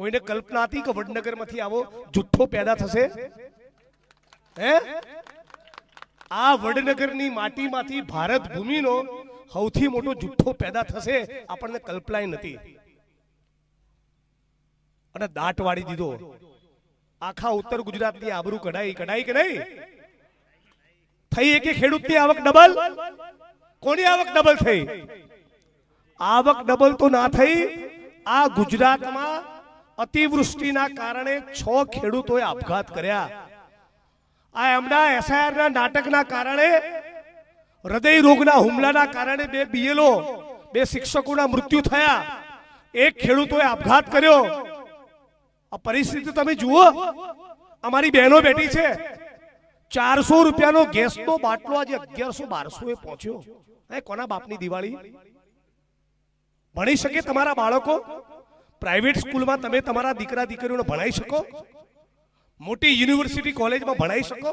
કોઈને કલ્પના હતી કે વડનગરમાંથી આવો જુઠ્ઠો પેદા થશે? હે? આ વડનગરની માટીમાંથી ભારત ભૂમિનો સૌથી મોટો જુઠ્ઠો પેદા થશે આપણને કલ્પના નથી. અને દાટ વાળી દીધો. આખા ઉત્તર ગુજરાતની આબરૂ કઢાઈ કઢાઈ કે નહીં? થઈ એકે ખેડૂતની આવક ડબલ? કોની આવક ડબલ થઈ? આવક ડબલ તો ના થઈ, આ ગુજરાતમાં અતિવૃષ્ટિના કારણે છ ખેડૂતોએ આપઘાત કર્યા. આ એમના એસઆઈઆર ના નાટકના કારણે, હૃદય રોગના હુમલાના કારણે બે બીએલઓ, બે શિક્ષકોના મૃત્યુ થયા. એક ખેડૂતોએ આપઘાત કર્યો. આ પરિસ્થિતિ તમે જુઓ, અમારી બહેનો બેઠી છે. ચારસો રૂપિયાનો ગેસનો બાટલો આજે અગિયારસો બારસો એ પહોંચ્યો કોના બાપની દિવાળી? ભણી શકે તમારા બાળકો? પ્રાઇવેટ સ્કૂલમાં તમે તમારા દીકરા દીકરીઓને ભણાઈ શકો? મોટી યુનિવર્સિટી કોલેજમાં ભણાઈ શકો?